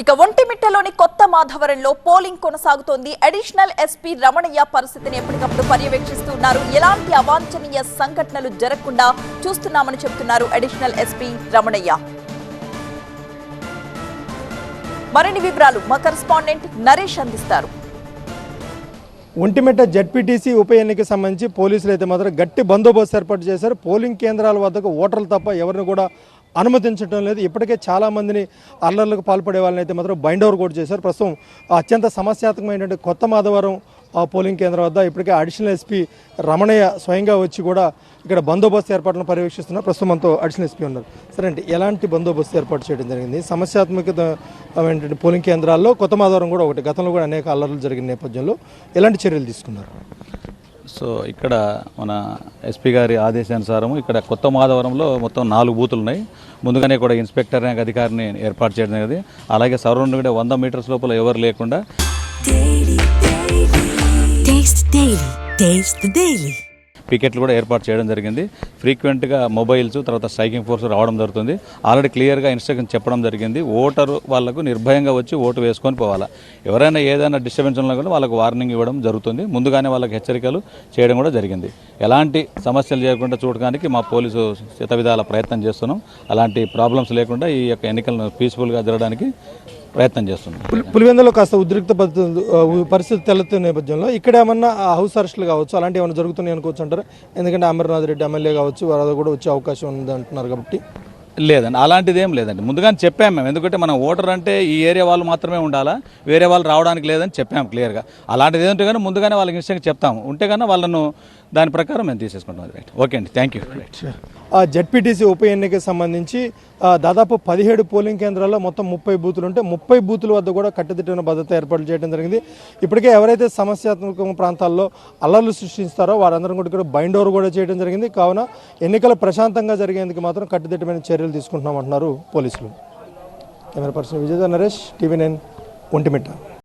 ఇక ఒంటిమిట్టలోని కొత్త మాధవరంలో పోలింగ్ కొనసాగుతోంది. అడిషనల్ ఎస్పీ రమణయ్య పరిస్థితిని ఎప్పటికప్పుడు పర్యవేక్షిస్తున్నారు ఎలాంటి అవాంఛనీయ సంఘటనలు జరగకుండా చూస్తున్నామని చెబుతున్నారు అడిషనల్ ఎస్పీ రమణయ్య. మరిన్ని వివరాలు మా కరెస్పాండెంట్ నరేష్ అందిస్తారు. ఒంటిమిట్ట జడ్పీటీసీ ఉప ఎన్నిక సంబంధించి పోలీసులు అయితే మాత్రం గట్టి బందోబస్తు ఏర్పాటు చేశారు. పోలింగ్ కేంద్రాల వద్దకు ఓటర్లు తప్ప ఎవరిని కూడా అనుమతించడం లేదు. ఇప్పటికే చాలా మందిని అల్లర్లకు పాల్పడే వాళ్ళని అయితే మాత్రం బైండ్ ఓవర్ కూడా చేశారు. ప్రస్తుతం అత్యంత సమస్యాత్మకమైనటువంటి కొత్త మాధవరం ఆ పోలింగ్ కేంద్రం వద్ద ఇప్పటికే అడిషనల్ ఎస్పీ రమణయ్య స్వయంగా వచ్చి కూడా ఇక్కడ బందోబస్తు ఏర్పాట్లను పర్యవేక్షిస్తున్నారు. ప్రస్తుతం మనతో అడిషనల్ ఎస్పీ ఉన్నారు. సరే అండి ఎలాంటి బందోబస్తు ఏర్పాటు చేయడం జరిగింది? సమస్యాత్మకమైనటువంటి పోలింగ్ కేంద్రాల్లో కొత్త మాధవరం కూడా ఒకటి. గతంలో కూడా అనేక అల్లర్లు జరిగిన నేపథ్యంలో ఎలాంటి చర్యలు తీసుకున్నారు? సో ఇక్కడ మన ఎస్పీ గారి ఆదేశానుసారం ఇక్కడ కొత్త మాధవరంలో మొత్తం నాలుగు బూతులు ఉన్నాయి ముందుగానే కూడా ఇన్స్పెక్టర్ ర్యాంక్ అధికారిని ఏర్పాటు చేయడం అనేది అలాగే సరౌండ్ కూడా వంద మీటర్స్ లోపల ఎవరు లేకుండా పికెట్లు కూడా ఏర్పాటు చేయడం జరిగింది. ఫ్రీక్వెంట్గా మొబైల్స్ తర్వాత స్ట్రైకింగ్ ఫోర్స్ రావడం జరుగుతుంది. ఆల్రెడీ క్లియర్గా ఇన్స్ట్రక్షన్ చెప్పడం జరిగింది. ఓటరు వాళ్ళకు నిర్భయంగా వచ్చి ఓటు వేసుకొని పోవాలా? ఎవరైనా ఏదైనా డిస్టర్బెన్స్ ఉన్నా కూడా వాళ్ళకు వార్నింగ్ ఇవ్వడం జరుగుతుంది. ముందుగానే వాళ్ళకి హెచ్చరికలు చేయడం కూడా జరిగింది. ఎలాంటి సమస్యలు చేయకుండా చూడడానికి మా పోలీసు శత విధాల ప్రయత్నం చేస్తున్నాం. అలాంటి ప్రాబ్లమ్స్ లేకుండా ఈ యొక్క ఎన్నికలను పీస్ఫుల్గా జరగడానికి ప్రయత్నం చేస్తున్నాం. పులి- పులివెందులో కాస్త ఉద్రిక్త పరిస్థితి తెల్లుతున్న నేపథ్యంలో ఇక్కడ ఏమన్నా హౌస్ అరెస్టులు కావచ్చు అలాంటివి ఏమైనా జరుగుతున్నాయి అనుకోవచ్చు అంటారు? ఎందుకంటే అమర్నాథ్ రెడ్డి ఎమ్మెల్యే కావచ్చు వారు కూడా వచ్చే అవకాశం ఉంది అంటున్నారు కాబట్టి. లేదండి అలాంటిది ఏం లేదండి. ముందుగానే చెప్పాము మేము. ఎందుకంటే మనం ఓటర్ అంటే ఈ ఏరియా వాళ్ళు మాత్రమే ఉండాలా? వేరే వాళ్ళు రావడానికి లేదని చెప్పాము క్లియర్గా అలాంటిది ఏంటంటే కానీ ముందుగానే వాళ్ళకి ఇష్టంగా చెప్తాము. ఉంటే కన్నా వాళ్ళను దాని ప్రకారం మేము తీసేసుకుంటాం రైట్ ఓకే అండి. థ్యాంక్ యూ రైట్ ఆ జడ్పీటీసీ ఉప ఎన్నికకి సంబంధించి దాదాపు పదిహేడు పోలింగ్ కేంద్రాల్లో మొత్తం ముప్పై బూతులు ఉంటే ముప్పై బూతుల వద్ద కూడా కట్టుదిట్టిన భద్రత ఏర్పాట్లు చేయడం జరిగింది. ఇప్పటికే ఎవరైతే సమస్యాత్మక ప్రాంతాల్లో అల్లర్లు సృష్టిస్తారో వారందరం కూడా ఇక్కడ బైండ్ ఓవర్ కూడా చేయడం జరిగింది. కావున ఎన్నికలు ప్రశాంతంగా జరిగేందుకు మాత్రం కట్టుదిట్టమైన చర్యలు తీసుకుంటున్నామంటున్నారు పోలీసులు. Camera person Vijay Naresh TV nine Ontimitta.